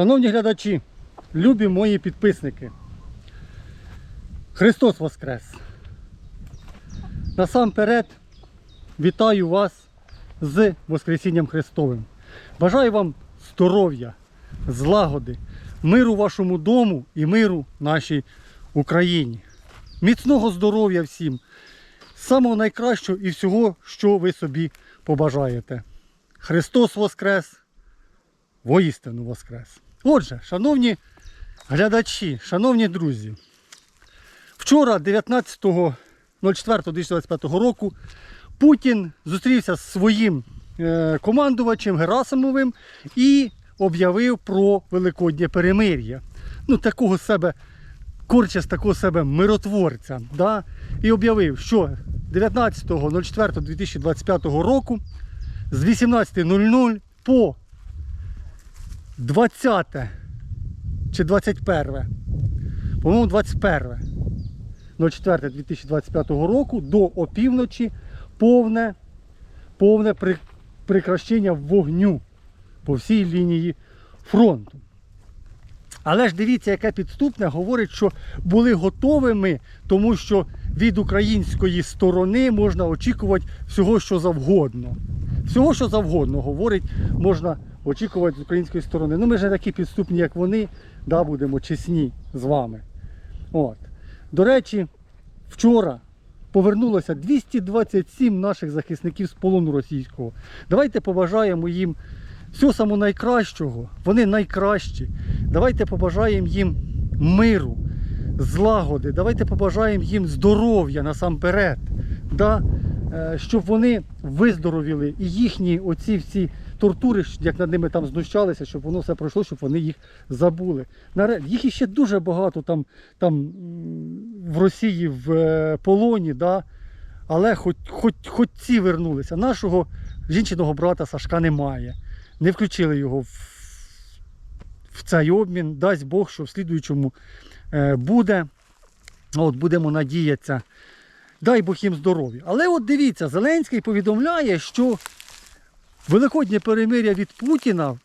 Шановні глядачі, любі мої підписники. Христос Воскрес! Насамперед вітаю вас з Воскресінням Христовим. Бажаю вам здоров'я, злагоди, миру вашому дому і миру нашій Україні. Міцного здоров'я всім, самого найкращого і всього, що ви собі побажаєте. Христос Воскрес! Воістину Воскрес! Отже, шановні глядачі, шановні друзі, вчора, 19.04.2025 року, Путін зустрівся з своїм е, командувачем Герасимовим і об'явив про Великоднє перемир'я. Ну, такого себе, корча з такого себе миротворця. Да? І об'явив, що 19.04.2025 року з 18.00 по 20 чи 21, по-моєму, 21 04.2025 року до опівночі повне, повне при- прекращення вогню по всій лінії фронту. Але ж дивіться, яке підступне говорить, що були готовими, тому що від української сторони можна очікувати всього, що завгодно. Всього, що завгодно, говорить, можна очікувати з української сторони. Ну, ми ж не такі підступні, як вони, да, будемо чесні з вами. От. До речі, вчора повернулося 227 наших захисників з полону російського. Давайте побажаємо їм всього самого найкращого. Вони найкращі. Давайте побажаємо їм миру, злагоди. Давайте побажаємо їм здоров'я насамперед. Да? Е, Щоб вони виздоровіли і їхні оці всі тортури, як над ними там знущалися, щоб воно все пройшло, щоб вони їх забули. Їх іще дуже багато там, там в Росії в е, полоні, да? але хоч, хоч, хоч ці вернулися. Нашого жінчиного брата Сашка немає. Не включили його в, в цей обмін. Дасть Бог, що в слідуючому е, буде. От будемо надіятися. Дай Бог їм здоров'я. Але от дивіться, Зеленський повідомляє, що Великоднє перемир'я від Путіна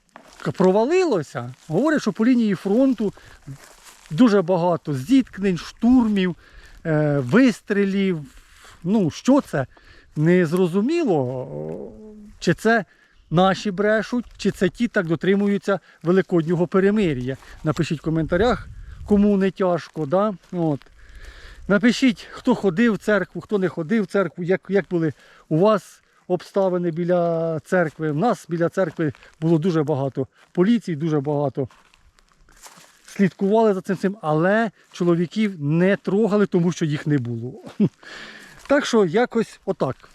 провалилося. Говорять, що по лінії фронту дуже багато зіткнень, штурмів, е, вистрілів. Ну, що це? Не зрозуміло, чи це наші брешуть, чи це ті так дотримуються Великоднього перемир'я. Напишіть в коментарях, кому не тяжко. Да? От. Напишіть, хто ходив в церкву, хто не ходив в церкву, як, як були у вас обставини біля церкви. У нас біля церкви було дуже багато поліції, дуже багато слідкували за цим цим, але чоловіків не трогали, тому що їх не було. Так що якось отак.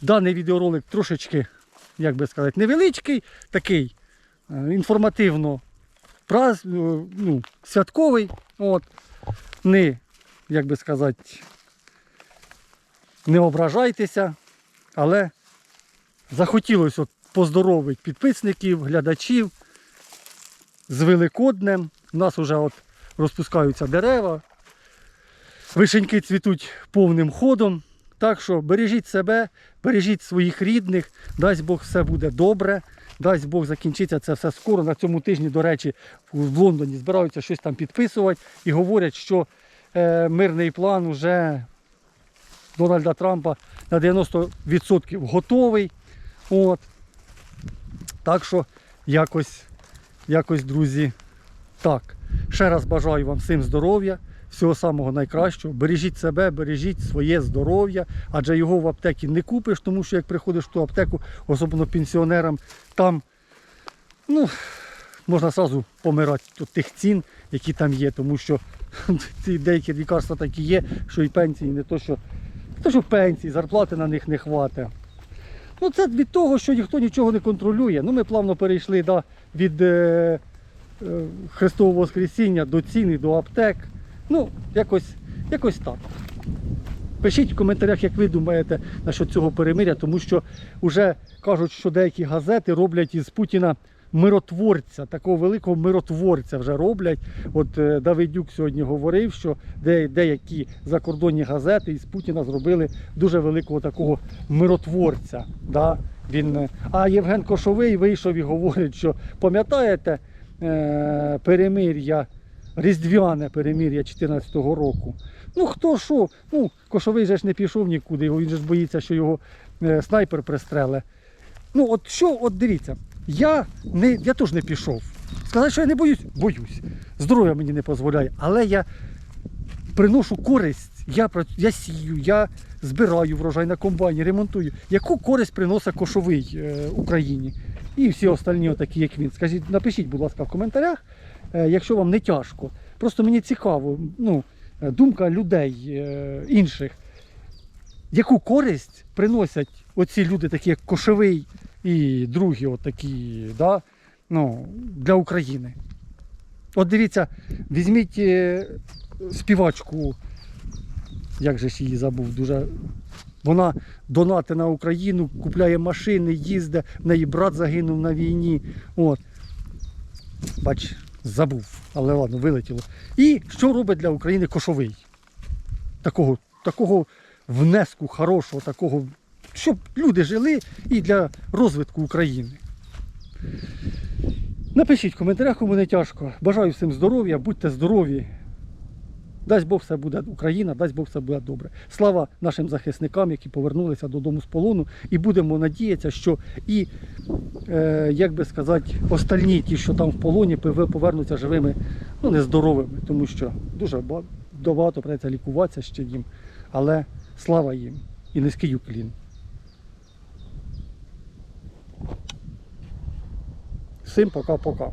Даний відеоролик трошечки, як би сказати, невеличкий, такий е, інформативно праз, е, ну, святковий. От. Не, як би сказати, не ображайтеся, але захотілося поздоровити підписників, глядачів з Великоднем. У нас вже от розпускаються дерева, вишеньки цвітуть повним ходом. Так що бережіть себе, бережіть своїх рідних, дасть Бог все буде добре. Дасть Бог закінчиться це все скоро. На цьому тижні, до речі, в Лондоні збираються щось там підписувати і говорять, що е, мирний план уже Дональда Трампа на 90% готовий. От. Так що якось, якось, друзі, так. Ще раз бажаю вам всім здоров'я, всього самого найкращого. Бережіть себе, бережіть своє здоров'я, адже його в аптекі не купиш, тому що як приходиш в ту аптеку, особливо пенсіонерам, там ну, можна одразу помирати від тих цін, які там є, тому що ці деякі лікарства такі є, що і пенсії не то, що, то, що пенсії, зарплати на них не хватить. Ну це від того, що ніхто нічого не контролює. Ну ми плавно перейшли да, від е, е, Христового Воскресіння до ціни, до аптек. Ну, якось, якось так. Пишіть в коментарях, як ви думаєте насчет цього перемиря, тому що вже кажуть, що деякі газети роблять із Путіна миротворця, такого великого миротворця вже роблять. От е, Давидюк сьогодні говорив, що деякі закордонні газети із Путіна зробили дуже великого такого миротворця. Да? Він, е, а Євген Кошовий вийшов і говорить, що пам'ятаєте, е, перемир'я, різдвяне перемир'я 14-го року. Ну хто що? Ну, кошовий же ж не пішов нікуди, він же ж боїться, що його снайпер пристреле. Ну, от що, от дивіться, я, не, я теж не пішов. Сказати, що я не боюсь, боюсь. Здоров'я мені не дозволяє, але я приношу користь, я, я сію, я збираю врожай на комбайні, ремонтую. Яку користь приносить кошовий е, Україні? І всі остальні, такі, як він. Скажіть, напишіть, будь ласка, в коментарях, е, якщо вам не тяжко. Просто мені цікаво, ну, е, думка людей е, інших. Яку користь приносять оці люди, такі як Кошовий і другі, от такі, да, ну, для України? От дивіться, візьміть е, співачку, як же ж її забув, дуже. Вона донати на Україну, купляє машини, їздить, в неї брат загинув на війні. От. Бач, забув, але ладно, вилетіло. І що робить для України кошовий? Такого, такого внеску хорошого, такого, щоб люди жили і для розвитку України. Напишіть в коментарях, кому не тяжко. Бажаю всім здоров'я, будьте здорові. Дасть Бог все буде Україна, дасть Бог все буде добре. Слава нашим захисникам, які повернулися додому з полону. І будемо надіятися, що і, е, як би сказати, остальні, ті, що там в полоні, пов- повернуться живими, ну не здоровими, тому що дуже ба- багато придеться лікуватися ще їм. Але слава їм і низький уклін. Всім пока-пока.